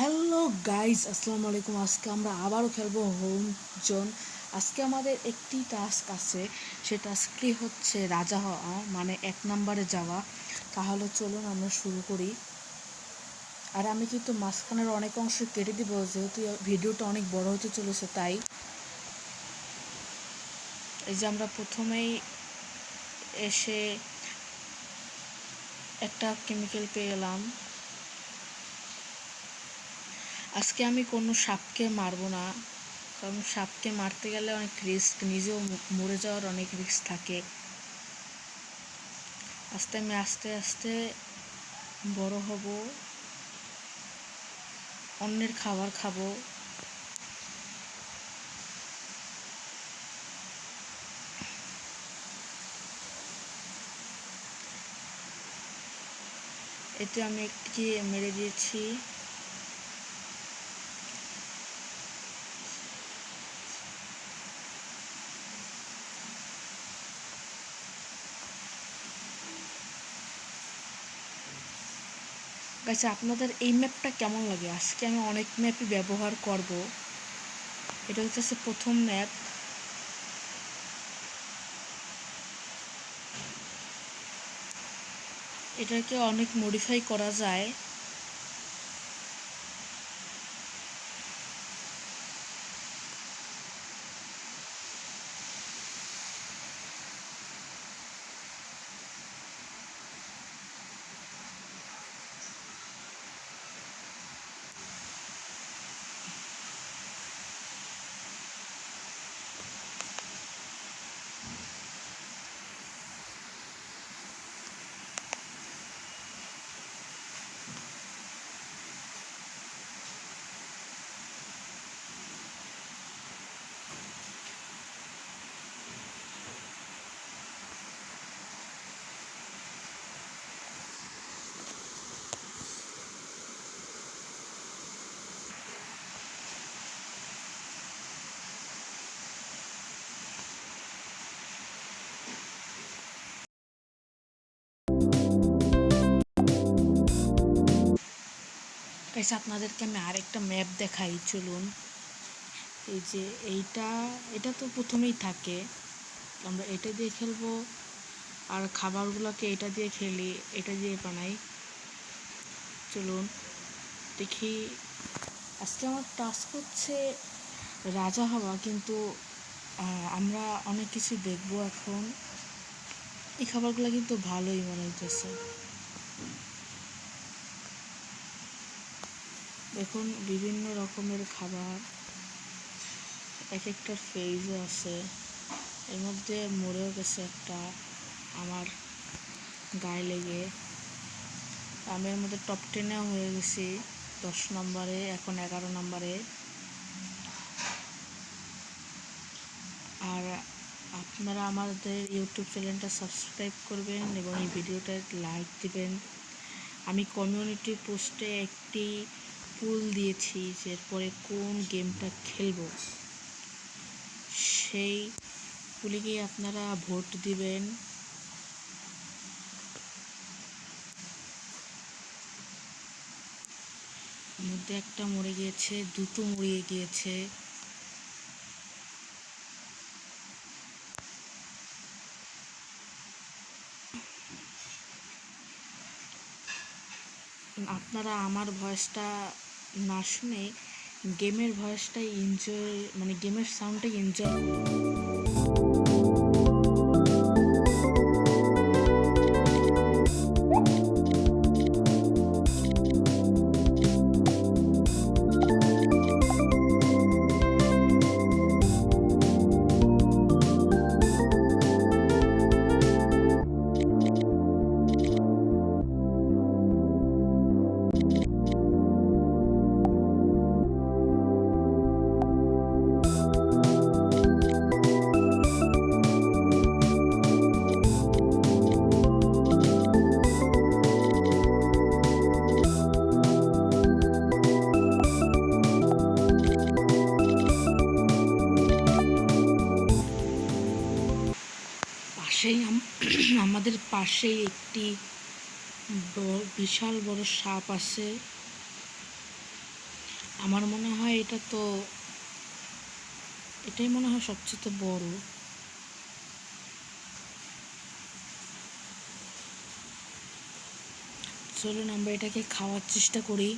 Hello guys আসসালামু আলাইকুম। আজকে আমরা আবারও খেলব হোম জোন। আজকে আমাদের একটি টাস্ক আছে, সে টাস্কটি হচ্ছে রাজা হওয়া মানে এক নম্বরে যাওয়া। তাহলে চলুন আমরা শুরু করি। আর আমি কিন্তু মাঝখানের অনেক অংশ কেটে দিব, যেহেতু ভিডিওটা অনেক বড় হতে চলেছে, তাই। এই যে আমরা প্রথমেই এসে একটা কেমিক্যাল পেয়ে গেলাম। আজকে আমি কোনো সাপকে মারবো না। কারণ সাপকে মারতে গেলে অনেক রিস্ক নিজেও মরে যাওয়ার অনেক রিস্ক থাকে। আস্তে আমি আস্তে আস্তে বড় হব। অন্যের খাবার খাব। এতে আমি একটিকে মেরে দিয়েছি। গাইছে আপনাদের এই ম্যাপটা কেমন লাগে? আজকে আমি অনেক ম্যাপই ব্যবহার করব। এটা হচ্ছে প্রথম ম্যাপ এটাকে অনেক মডিফাই করা যায়। গাইছে আপনাদেরকে আমি আরেকটা ম্যাপ দেখাই, চলুন। এই যে এইটা, এটা তো প্রথমেই থাকে। আমরা এটা দিয়ে খেলব, আর খাবারগুলোকে এটা দিয়ে খেলি, এটা দিয়ে বানাই। চলুন, দেখি। আজকে আমার টাস্ক হচ্ছে রাজা হওয়া, কিন্তু আমরা অনেক কিছু দেখব এখন। এই খাবারগুলো কিন্তু ভালোই মনে হইতেছে। দেখুন বিভিন্ন রকমের খাবার, এক একটা ফেজ আছে। এর মধ্যে মরেও গেছে একটা আমার গায়ে লেগে। আমি এর মধ্যে টপ টেনেও হয়ে গেছি, দশ নম্বরে, এখন এগারো নম্বরে। আর আপনারা আমাদের ইউটিউব চ্যানেলটা সাবস্ক্রাইব করবেন এবং এই ভিডিওটা লাইক দিবেন। আমি কমিউনিটি পোস্টে একটি পুল দিয়েছি যে এরপরে কোন গেমটা খেলব। সেই পুলে গিয়ে আপনারা ভোট দিবেন। মধ্যে একটা মরে গিয়েছে, দুটো মরিয়ে গিয়েছে। আপনারা আমার ভয়েসটা না শুনে গেমের ভয়েসটাই এনজয় মানে গেমের সাউন্ডটাই এনজয় পাশেই একটি বিশাল বড় সাপ আছে। আমার মনে হয় এটা তো, এটাই মনে হয় সবচেয়ে বড়। চলুন আমরা এটাকে খাওয়ার চেষ্টা করি।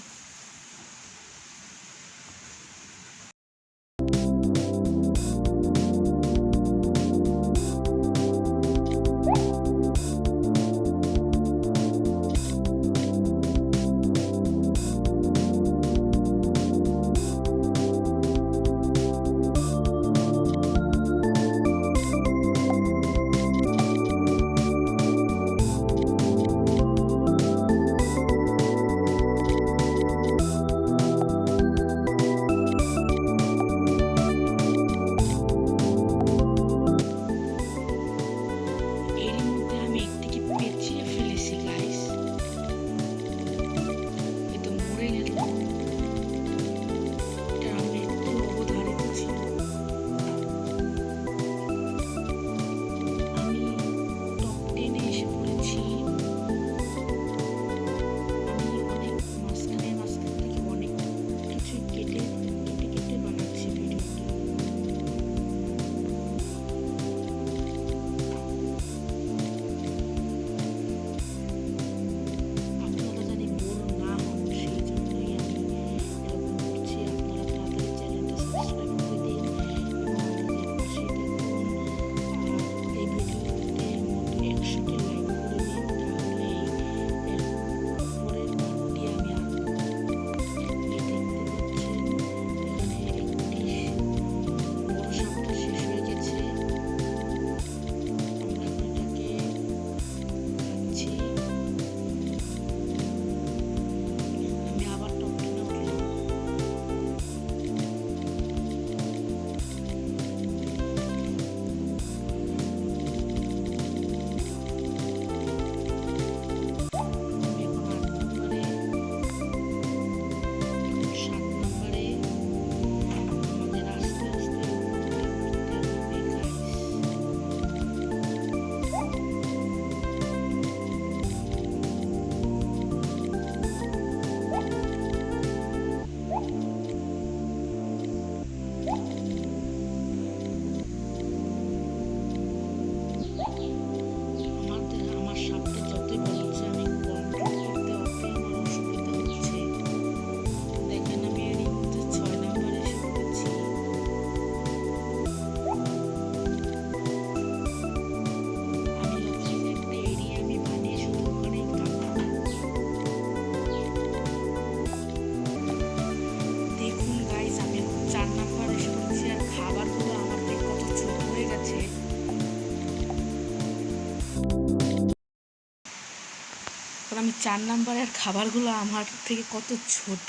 আমি চার নাম্বারের খাবারগুলো আমার থেকে কত ছোট?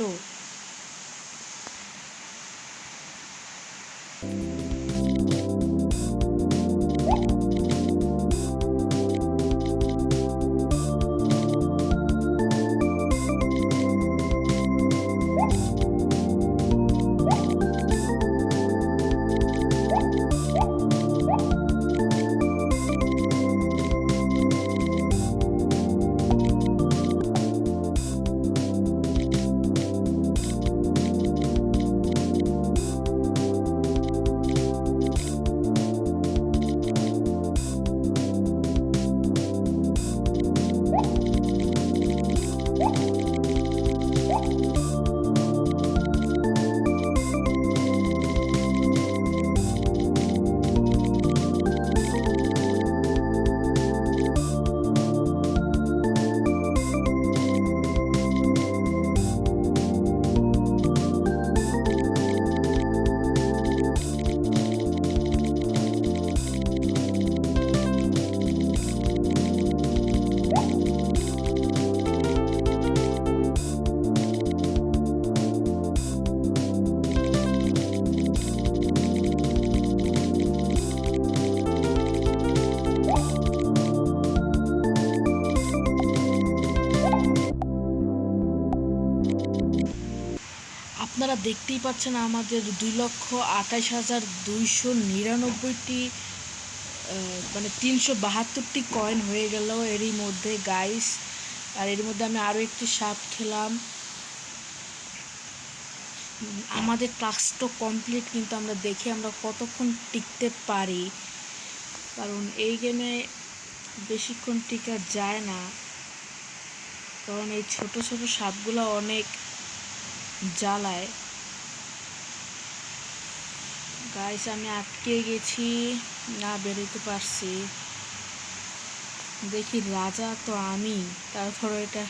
আপনারা দেখতেই পাচ্ছেন আমাদের দুই লক্ষ আঠাশ হাজার দুইশো নিরানব্বইটি মানে তিনশো বাহাত্তরটি কয়েন হয়ে গেল এরই মধ্যে গাইস আর এর মধ্যে আমি আরও একটি সাপ খেলাম। আমাদের টাস্কটা কমপ্লিট কিন্তু আমরা দেখি আমরা কতক্ষণ টিকতে পারি। কারণ এই গেমে বেশিক্ষণ টিকা যায় না। কারণ এই ছোট ছোট সাপগুলো অনেক জ্বালায়। গাইস আমি আটকে গেছি। না, বেরোতে পারছি। দেখি, রাজা তো আমি। তারপর এটা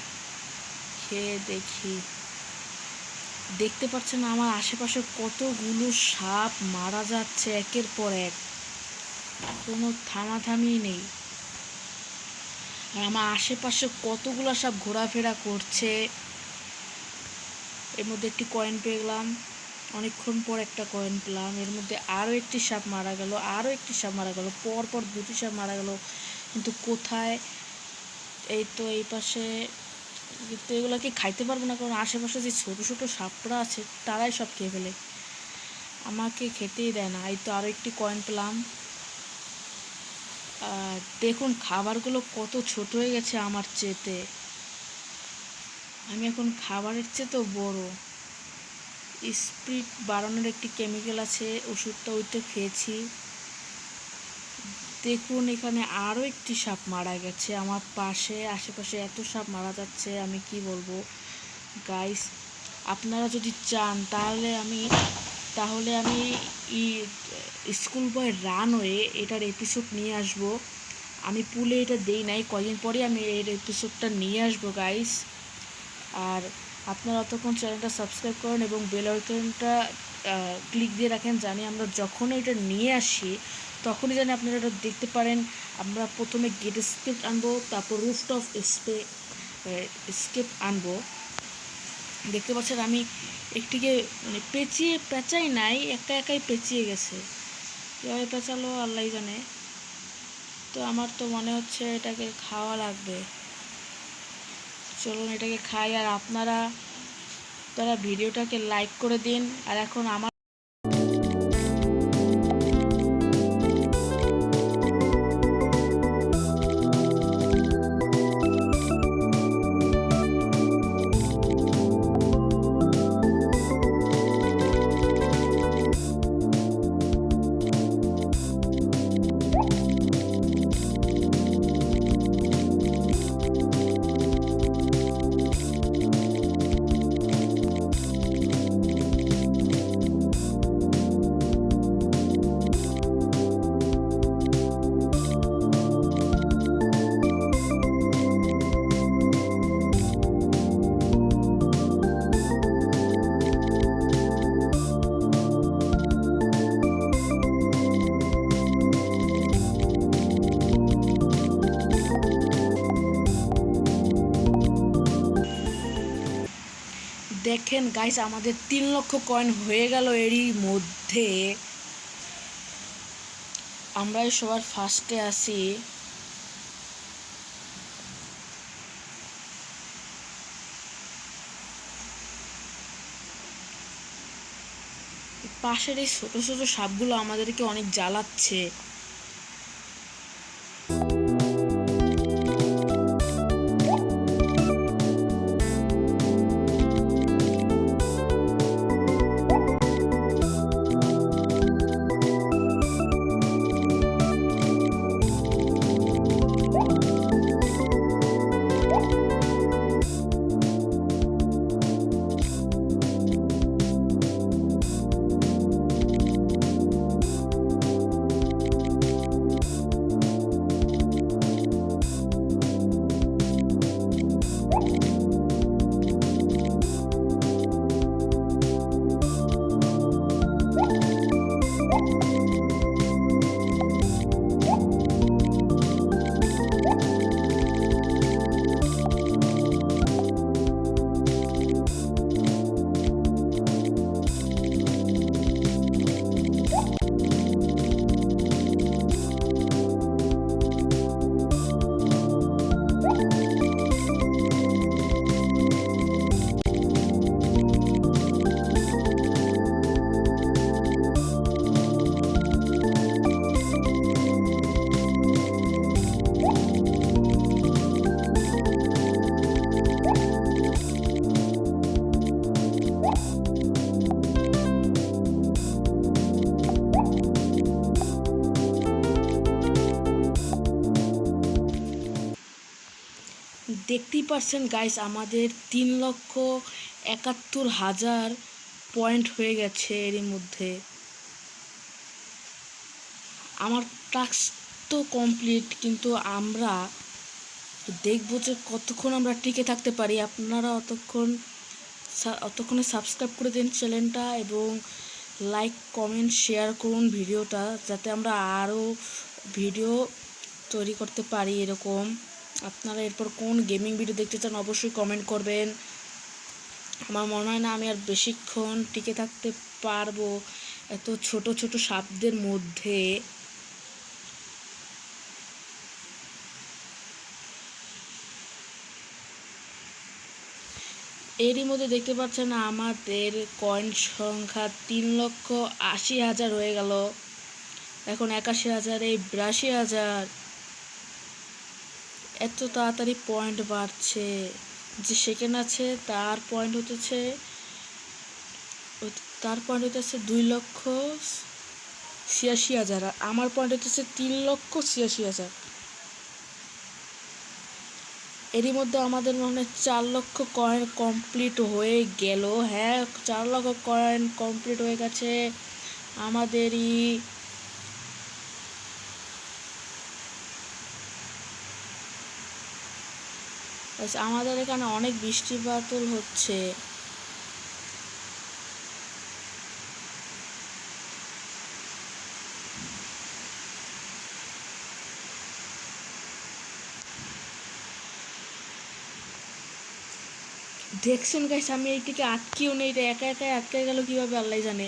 খেয়ে দেখি। দেখতে পাচ্ছেন আমার আশেপাশে কতগুলো সাপ মারা যাচ্ছে একের পর এক। কোনো থামাথামি নেই। আর আমার আশেপাশে কতগুলো সাপ ঘোরাফেরা করছে। এর মধ্যে একটি কয়েন পেয়ে গেলাম। অনেকক্ষণ পর একটা কয়েন পেলাম। এর মধ্যে আরও একটি সাপ মারা গেল আরও একটি সাপ মারা গেল, পর দুটি সাপ মারা গেল। কিন্তু কোথায়? এই তো এই পাশে, কিন্তু এগুলোকে খাইতে পারব না? কারণ আশেপাশে যে ছোটো ছোটো সাপরা আছে, তারাই সব খেয়ে ফেলে। আমাকে খেতেই দেয় না। এই তো আরও একটি কয়েন পেলাম। দেখুন, খাবারগুলো কত ছোট হয়ে গেছে আমার চেতে আমি এখন খাবারের চেয়ে তো বড়। স্পিড বাড়ানোর একটি কেমিক্যাল আছে, ওষুধটা ওইটা খেয়েছি। দেখুন, এখানে আরও একটি সাপ মারা গেছে আমার পাশে। আশেপাশে এত সাপ মারা যাচ্ছে, আমি কি বলব? গাইস আপনারা যদি চান, তাহলে আমি তাহলে আমি স্কুল বয় রানওয়ে এটার এপিসোড নিয়ে আসব। আমি পুলে এটা দেই নাই, কদিন পরে আমি এর এপিসোডটা নিয়ে আসব গাইস আর আপনারা অতক্ষণ চ্যানেলটা সাবস্ক্রাইব করেন এবং বেল আইকনটা ক্লিক দিয়ে রাখেন জানি আমরা যখন এটা নিয়ে আসি, তখনই জানি আপনারা এটা দেখতে পারেন। আমরা প্রথমে গেট স্কেপ আনব, তারপর রুফ অফ স্পে স্কেপ আনব। দেখতে পাচ্ছেন আমি একটিকে মানে পেঁচিয়ে পেঁচাই নাই, একা একাই পেঁচিয়ে গেছে। কীভাবে পেঁচালো আল্লাহ জানে। তো আমার তো মনে হচ্ছে এটাকে খাওয়া লাগবে। চলুন এটাকে খাই। আর আপনারা তারা ভিডিওটাকে লাইক করে দিন। আর এখন আমার দেখেন গাইস আমাদের তিন লক্ষ কয়েন হয়ে গেল এরই মধ্যে। আমরাই সবার ফার্স্টে আছি। পাশের এই ছোট ছোট সাপগুলো আমাদেরকে অনেক জ্বালাচ্ছে। পারছেন গাইস আমাদের তিন লক্ষ একাত্তর হাজার পয়েন্ট হয়ে গেছে এরই মধ্যে। আমার টাস্ক তো কমপ্লিট কিন্তু আমরা দেখব যে কতক্ষণ আমরা টিকে থাকতে পারি। আপনারা অতক্ষণ অতক্ষণে সাবস্ক্রাইব করে দিন চ্যানেলটা এবং লাইক কমেন্ট শেয়ার করুন ভিডিওটা, যাতে আমরা আরও ভিডিও তৈরি করতে পারি এরকম। আপনারা এরপর কোন গেমিং ভিডিও দেখতে চান অবশ্যই কমেন্ট করবেন। আমার মনে হয় না আমি আর বেশিক্ষণ টিকে থাকতে পারব এত ছোট ছোট সাপদের মধ্যে। এরই মধ্যে দেখতে পাচ্ছেন আমাদের কয়েন সংখ্যা তিন লক্ষ আশি হাজার হয়ে গেল। এখন একাশি হাজার, এই বিরাশি হাজার। এত তাড়াতাড়ি পয়েন্ট বাড়ছে যে সেকেন্ড আছে, তার পয়েন্ট হতেছে, তার পয়েন্ট হতেছে দুই লক্ষ ছিয়াশি হাজার, আর আমার পয়েন্ট হতেছে তিন লক্ষ ছিয়াশি হাজার। এরই মধ্যে আমাদের মনে চার লক্ষ কয়েন কমপ্লিট হয়ে গেল। হ্যাঁ চার লক্ষ কয়েন কমপ্লিট হয়ে গেছে। আমাদেরই আমাদের এখানে অনেক বৃষ্টি বাদল হচ্ছে। দেখছেন গাইস আমি এইদিকে আটকেও নেই, এটা একা একা আটকে গেল কীভাবে, আল্লাহ জানে।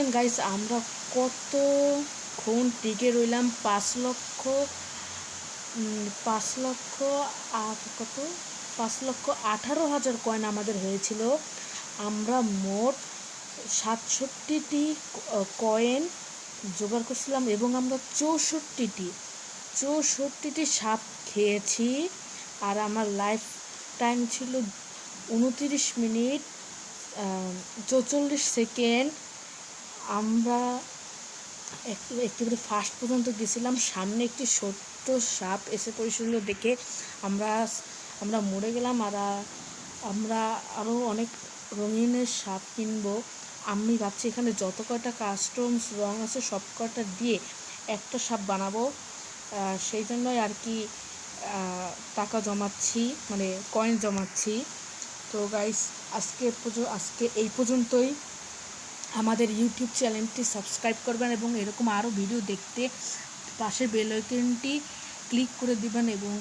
দেখলেন গাইস আমরা কতক্ষণ টিকে রইলাম পাঁচ লক্ষ পাঁচ লক্ষ কত? পাঁচ লক্ষ আঠারো হাজার কয়েন আমাদের হয়েছিল। আমরা মোট সাতষট্টিটি কয়েন জোগাড় করছিলাম এবং আমরা চৌষট্টিটি চৌষট্টিটি সাপ খেয়েছি। আর আমার লাইফ টাইম ছিল উনতিরিশ মিনিট চৌচল্লিশ সেকেন্ড। আমরা একেবারে ফার্স্ট পর্যন্ত গেছিলাম, সামনে একটি ছোট্ট সাপ এসে পড়েছিল দেখে আমরা আমরা মরে গেলাম আর আমরা আরও অনেক রঙিনের সাপ কিনবো। আমি ভাবছি এখানে যত কয়টা কাস্টমস রং আছে সব কয়টা দিয়ে একটা সাপ বানাবো। সেই জন্যই আর কি টাকা জমাচ্ছি মানে কয়েন জমাচ্ছি। তো গাইস আজকে আজকে এই পর্যন্তই। আমাদের ইউটিউব চ্যানেলটি সাবস্ক্রাইব করবেন এবং এরকম আরও ভিডিও দেখতে পাশের বেল আইকনটি ক্লিক করে দিবেন এবং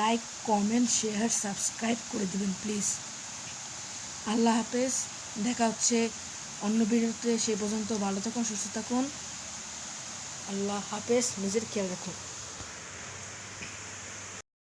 লাইক কমেন্ট শেয়ার সাবস্ক্রাইব করে দিবেন প্লিজ আল্লাহ হাফেজ। দেখা হচ্ছে অন্য ভিডিওতে সে পর্যন্ত ভালো থাকুন, সুস্থ থাকুন। আল্লাহ হাফেজ। নিজের খেয়াল রাখুন।